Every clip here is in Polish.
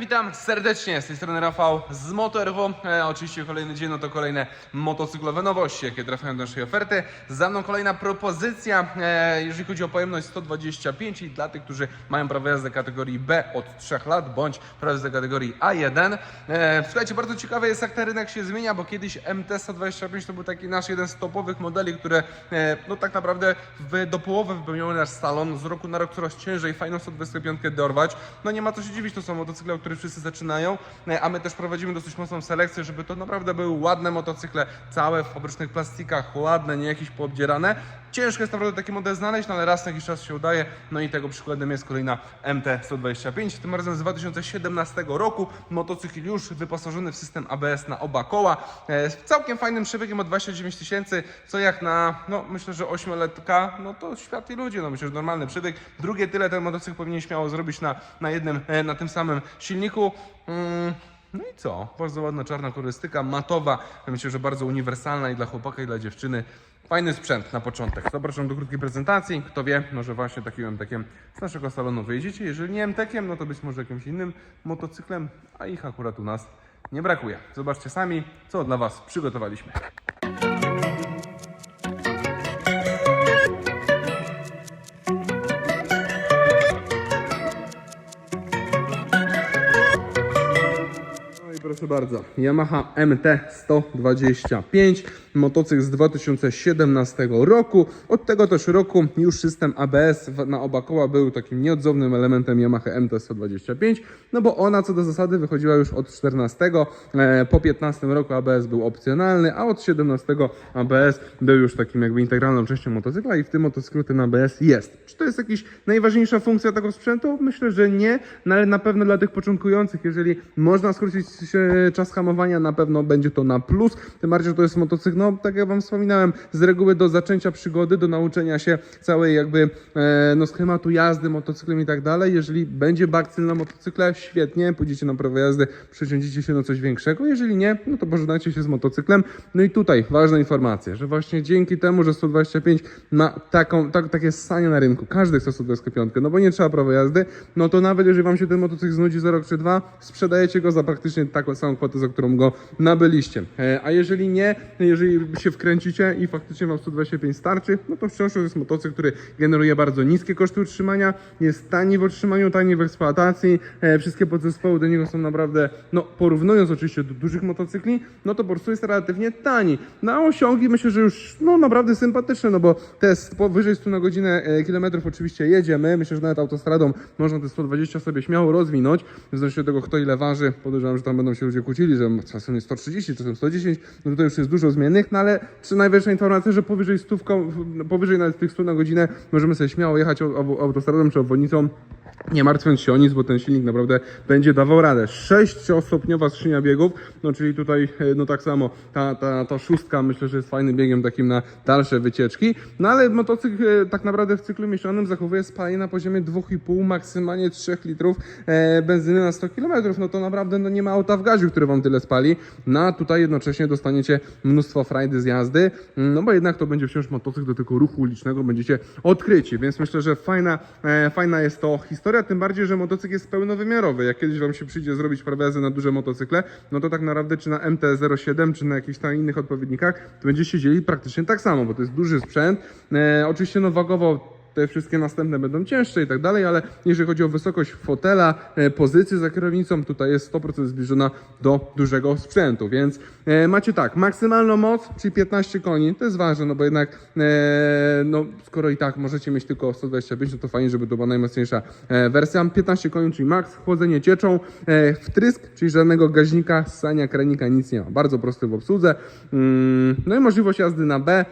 Witam serdecznie, z tej strony Rafał z MotoRW. E, oczywiście kolejny dzień, no to kolejne motocyklowe nowości, jakie trafiają do naszej oferty. Za mną kolejna propozycja, e, jeżeli chodzi o pojemność 125 i dla tych, którzy mają prawo jazdy kategorii B od 3 lat, bądź prawo jazdy kategorii A1. E, słuchajcie, bardzo ciekawe jest, jak ten rynek się zmienia, bo kiedyś MT-125 to był taki nasz jeden z topowych modeli, które e, no tak naprawdę w, do połowy wypełniały nasz salon. Z roku na rok coraz ciężej fajną 125 dorwać. No nie ma co się dziwić, to są motocykle, których wszyscy zaczynają, e, a my też prowadzimy dosyć mocną selekcję, żeby to naprawdę były ładne motocykle, całe w fabrycznych plastikach, ładne, nie jakieś poobdzierane. Ciężko jest naprawdę taki model znaleźć, no ale raz na jakiś czas się udaje. No i tego przykładem jest kolejna MT-125. Tym razem z 2017 roku. Motocykl już wyposażony w system ABS na oba koła. E, Z całkiem fajnym przebiegiem o 29 tysięcy, co jak na, no myślę, że 8-letka, no to świat i ludzie, no myślę, że normalny przebieg. Drugie tyle ten motocykl powinien śmiało zrobić na, na jednym, e, na tym samym silniku. Mm. No i co? Bardzo ładna czarna kolorystyka, matowa. Myślę, że bardzo uniwersalna i dla chłopaka, i dla dziewczyny. Fajny sprzęt na początek. Zapraszam do krótkiej prezentacji. Kto wie, może właśnie takim MTkiem z naszego salonu wyjedziecie. Jeżeli nie MTkiem, no to być może jakimś innym motocyklem, a ich akurat u nas nie brakuje. Zobaczcie sami, co dla Was przygotowaliśmy. Proszę bardzo, Yamaha MT-125, motocykl z 2017 roku. Od tego też roku już system ABS na oba koła był takim nieodzownym elementem Yamaha MT-125, no bo ona co do zasady wychodziła już od 14, e, po 15 roku ABS był opcjonalny, a od 17 ABS był już takim jakby integralną częścią motocykla i w tym motocyklu ten ABS jest. Czy to jest jakaś najważniejsza funkcja tego sprzętu? Myślę, że nie, no ale na pewno dla tych początkujących, jeżeli można skrócić się czas hamowania, na pewno będzie to na plus. Tym bardziej, że to jest motocykl, no tak jak Wam wspominałem, z reguły do zaczęcia przygody, do nauczenia się całej jakby e, no, schematu jazdy motocyklem i tak dalej. Jeżeli będzie bakcyl na motocykle, świetnie, pójdziecie na prawo jazdy, przeciądzicie się na coś większego. Jeżeli nie, no to pożegnacie się z motocyklem. No i tutaj ważna informacja, że właśnie dzięki temu, że 125 ma taką, tak, takie ssanie na rynku, każdy chce 125, no bo nie trzeba prawa jazdy, no to nawet jeżeli Wam się ten motocykl znudzi za rok czy dwa, sprzedajecie go za praktycznie taką samą kwotę, za którą go nabyliście. E, A jeżeli nie, jeżeli się wkręcicie i faktycznie Wam 125 starczy, no to wciąż jest motocykl, który generuje bardzo niskie koszty utrzymania, jest tani w utrzymaniu, tani w eksploatacji, e, wszystkie podzespoły do niego są naprawdę, no porównując oczywiście do dużych motocykli, no to po prostu jest relatywnie tani. Na osiągi myślę, że już no naprawdę sympatyczne, no bo te powyżej 100 na godzinę e, kilometrów oczywiście jedziemy, myślę, że nawet autostradą można te 120 sobie śmiało rozwinąć, w zależności od tego kto ile waży, podejrzewam, że tam będą się ludzie kłócili, że czasem jest 130, czasem 110, no to już jest dużo zmiennych, no ale czy najwyższa informacja, że powyżej stówką, powyżej nawet tych 100 na godzinę możemy sobie śmiało jechać au- au- autostradą czy obwodnicą, nie martwiąc się o nic, bo ten silnik naprawdę będzie dawał radę. Sześciostopniowa skrzynia biegów, no czyli tutaj, e, no tak samo, ta, ta, ta szóstka myślę, że jest fajnym biegiem takim na dalsze wycieczki. No ale motocykl e, tak naprawdę w cyklu mieszanym zachowuje spalanie na poziomie 2,5, maksymalnie 3 litrów e, benzyny na 100 km. No to naprawdę no, nie ma auta w gaziu, które wam tyle spali. No a tutaj jednocześnie dostaniecie mnóstwo frajdy z jazdy, no bo jednak to będzie wciąż motocykl do tego ruchu ulicznego, będziecie odkryci, więc myślę, że fajna, fajna jest to historia, tym bardziej, że motocykl jest pełnowymiarowy. Jak kiedyś wam się przyjdzie zrobić prawo jazdy na duże motocykle, no to tak naprawdę czy na MT-07, czy na jakichś tam innych odpowiednikach, to będziecie siedzieli praktycznie tak samo, bo to jest duży sprzęt. E, oczywiście no wagowo te wszystkie następne będą cięższe i tak dalej, ale jeżeli chodzi o wysokość fotela, e, pozycję za kierownicą, tutaj jest 100% zbliżona do dużego sprzętu, więc e, macie tak, maksymalną moc, czyli 15 koni, to jest ważne, no bo jednak e, no, skoro i tak możecie mieć tylko 125, no to fajnie, żeby to była najmocniejsza wersja, 15 koni, czyli max, chłodzenie cieczą, wtrysk, czyli żadnego gaźnika, ssania, kranika, nic nie ma, bardzo prosty w obsłudze, mm, no i możliwość jazdy na B,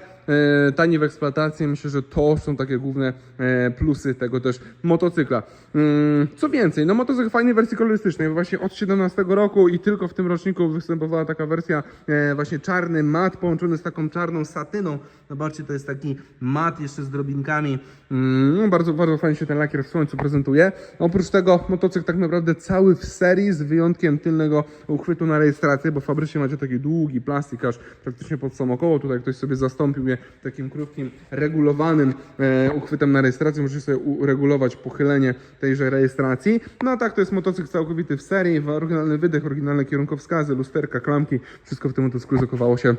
tani w eksploatacji. Myślę, że to są takie główne e, plusy tego też motocykla. Mm, Co więcej, no motocykl fajnej wersji kolorystycznej, właśnie od 17 roku i tylko w tym roczniku występowała taka wersja e, właśnie czarny mat połączony z taką czarną satyną. Zobaczcie, to jest taki mat jeszcze z drobinkami. Mm, No, bardzo, bardzo fajnie się ten lakier w słońcu prezentuje. Oprócz tego motocykl tak naprawdę cały w serii z wyjątkiem tylnego uchwytu na rejestrację, bo fabrycznie macie taki długi plastik aż praktycznie pod samo koło. Tutaj ktoś sobie zastąpił je takim krótkim, regulowanym e, uchwytem na rejestrację. Możecie sobie uregulować pochylenie tejże rejestracji. No a tak, to jest motocykl całkowity w serii, oryginalny wydech, oryginalne kierunkowskazy, lusterka, klamki. Wszystko w tym motocyklu zachowało się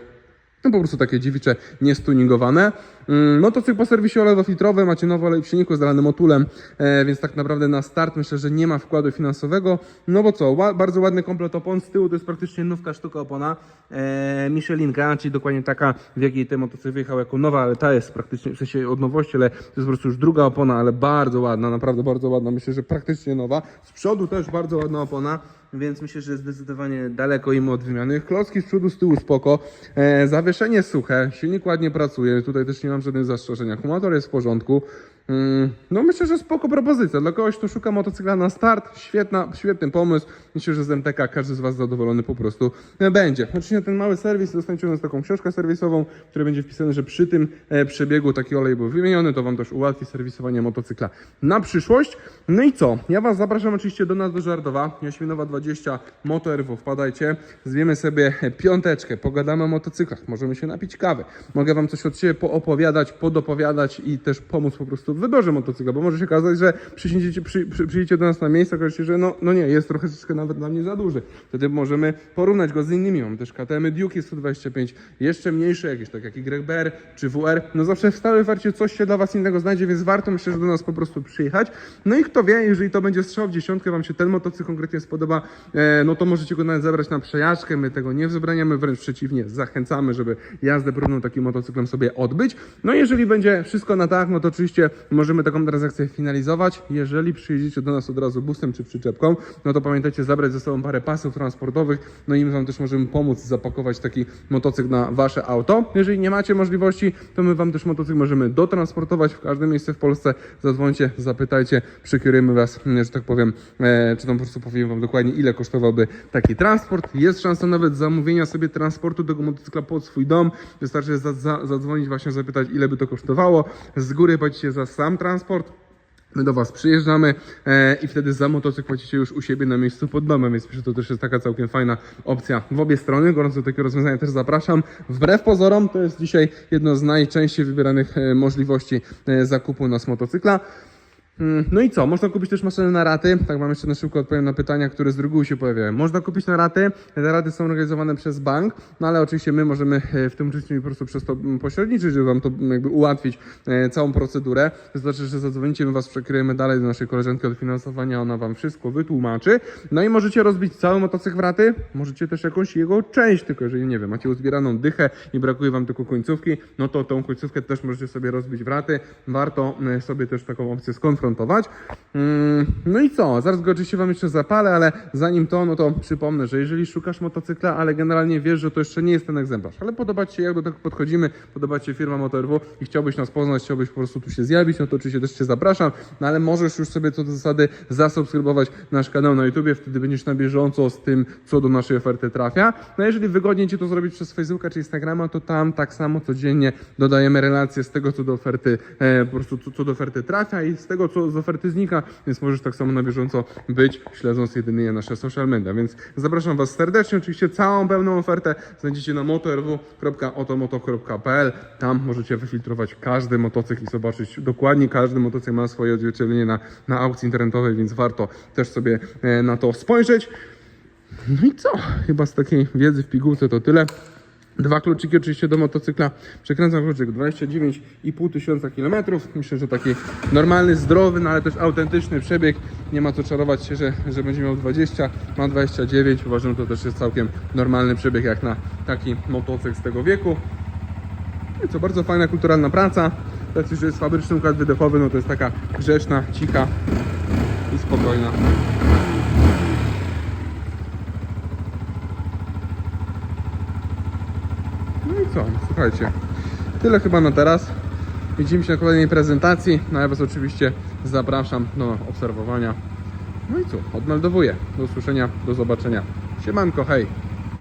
no po prostu takie dziewicze, niestuningowane. Mm, Motocykl po serwisie olewo-filtrowym, macie nowy olej w silniku z dalanym motulem, e, więc tak naprawdę na start myślę, że nie ma wkładu finansowego. No bo co, bardzo ładny komplet opon, z tyłu to jest praktycznie nówka sztuka opona, e, Michelinka, czyli dokładnie taka, w jakiej ten motocykl wyjechał jako nowa, ale ta jest praktycznie, w sensie od nowości, ale to jest po prostu już druga opona, ale bardzo ładna, naprawdę bardzo ładna, myślę, że praktycznie nowa. Z przodu też bardzo ładna opona. Więc myślę, że zdecydowanie daleko im od wymiany. Klocki z przodu, z tyłu spoko. E, zawieszenie suche, silnik ładnie pracuje. Tutaj też nie mam żadnych zastrzeżeń. Akumulator jest w porządku. Mm, no myślę, że spoko propozycja. Dla kogoś, kto szuka motocykla na start, świetna, świetny pomysł. Myślę, że z MTK każdy z Was zadowolony po prostu e, będzie. Oczywiście ten mały serwis, dostaniecie nas taką książkę serwisową, w której będzie wpisane, że przy tym e, przebiegu taki olej był wymieniony. To Wam też ułatwi serwisowanie motocykla na przyszłość. No i co? Ja Was zapraszam oczywiście do nas do Żardowa. Jaśminowa 20 Motorwo. Wpadajcie, zwiemy sobie piąteczkę, pogadamy o motocyklach, możemy się napić kawy. Mogę Wam coś od siebie poopowiadać, podopowiadać i też pomóc po prostu wyborze motocykla, bo może się okazać, że przyjdziecie, przy, przy, przyjdziecie do nas na miejsce, okaże że no, no nie, jest trochę troszeczkę nawet dla mnie za duży. Wtedy możemy porównać go z innymi. Mam też KTM Duke 125, jeszcze mniejsze jakieś, tak jak YBR czy WR. No zawsze w stałej warcie coś się dla Was innego znajdzie, więc warto myślę, że do nas po prostu przyjechać. No i kto wie, jeżeli to będzie strzał w dziesiątkę, Wam się ten motocykl konkretnie spodoba, e, no to możecie go nawet zabrać na przejażdżkę. My tego nie wzbraniamy, wręcz przeciwnie, zachęcamy, żeby jazdę próbną takim motocyklem sobie odbyć. No jeżeli będzie wszystko na tak, no to oczywiście możemy taką transakcję finalizować. Jeżeli przyjedziecie do nas od razu busem czy przyczepką, no to pamiętajcie zabrać ze sobą parę pasów transportowych, no i my Wam też możemy pomóc zapakować taki motocykl na Wasze auto. Jeżeli nie macie możliwości, to my Wam też motocykl możemy dotransportować w każde miejsce w Polsce. Zadzwońcie, zapytajcie, przekierujemy Was, że tak powiem, e, czy tam po prostu powiem Wam dokładnie, ile kosztowałby taki transport. Jest szansa nawet zamówienia sobie transportu tego motocykla pod swój dom. Wystarczy za, za, zadzwonić, właśnie zapytać, ile by to kosztowało. Z góry płacicie za sam transport. My do Was przyjeżdżamy e, i wtedy za motocykl płacicie już u siebie na miejscu pod domem, więc myślę, że to też jest taka całkiem fajna opcja w obie strony. Gorąco do takiego rozwiązania też zapraszam. Wbrew pozorom to jest dzisiaj jedno z najczęściej wybieranych e, możliwości e, zakupu nas motocykla. Mm, No i co? Można kupić też maszynę na raty. Tak wam jeszcze na szybko odpowiem na pytania, które z reguły się pojawiają. Można kupić na raty. Te raty są organizowane przez bank, no ale oczywiście my możemy e, w tym uczestniczyć po prostu przez to mm, pośredniczyć, żeby wam to mm, jakby ułatwić e, całą procedurę. To znaczy, że zadzwonicie, my was przekryjemy dalej do naszej koleżanki od finansowania, ona wam wszystko wytłumaczy. No i możecie rozbić cały motocykl w raty, możecie też jakąś jego część, tylko jeżeli nie wiem, macie uzbieraną dychę i brakuje wam tylko końcówki, no to tą końcówkę też możecie sobie rozbić w raty. Warto e, sobie też taką opcję skonfrontować. Mm, No i co? Zaraz go oczywiście wam jeszcze zapalę, ale zanim to, no to przypomnę, że jeżeli szukasz motocykla, ale generalnie wiesz, że to jeszcze nie jest ten egzemplarz, ale podoba Ci się, jak do tego podchodzimy, podoba Ci się firma Motorwo i chciałbyś nas poznać, chciałbyś po prostu tu się zjawić, no to oczywiście też Cię zapraszam, no ale możesz już sobie co do zasady zasubskrybować nasz kanał na YouTubie, wtedy będziesz na bieżąco z tym, co do naszej oferty trafia. No jeżeli wygodniej Ci to zrobić przez Facebooka czy Instagrama, to tam tak samo codziennie dodajemy relacje z tego, co do oferty, e, po prostu co do oferty trafia i z tego, co z oferty znika, więc możesz tak samo na bieżąco być, śledząc jedynie nasze social media. Więc zapraszam Was serdecznie. Oczywiście całą pełną ofertę znajdziecie na motorw.otomoto.pl. Tam możecie wyfiltrować każdy motocykl i zobaczyć dokładnie każdy motocykl ma swoje odzwierciedlenie na, na aukcji internetowej, więc warto też sobie e, na to spojrzeć. No i co? Chyba z takiej wiedzy w pigułce to tyle. Dwa kluczyki oczywiście do motocykla. Przekręcam kluczyk 29,5 tysiąca kilometrów. Myślę, że taki normalny, zdrowy, no ale też autentyczny przebieg. Nie ma co czarować się, że, że będzie miał 20, ma 29. Uważam, to też jest całkiem normalny przebieg jak na taki motocykl z tego wieku. No i co, bardzo fajna, kulturalna praca. Raczej, że jest fabryczny układ wydechowy, no to jest taka grzeczna, cicha i spokojna. No i co, słuchajcie, tyle chyba na teraz. Widzimy się na kolejnej prezentacji, no ja Was oczywiście zapraszam do obserwowania. No i co, odmeldowuję. Do usłyszenia, do zobaczenia. Siemanko, hej!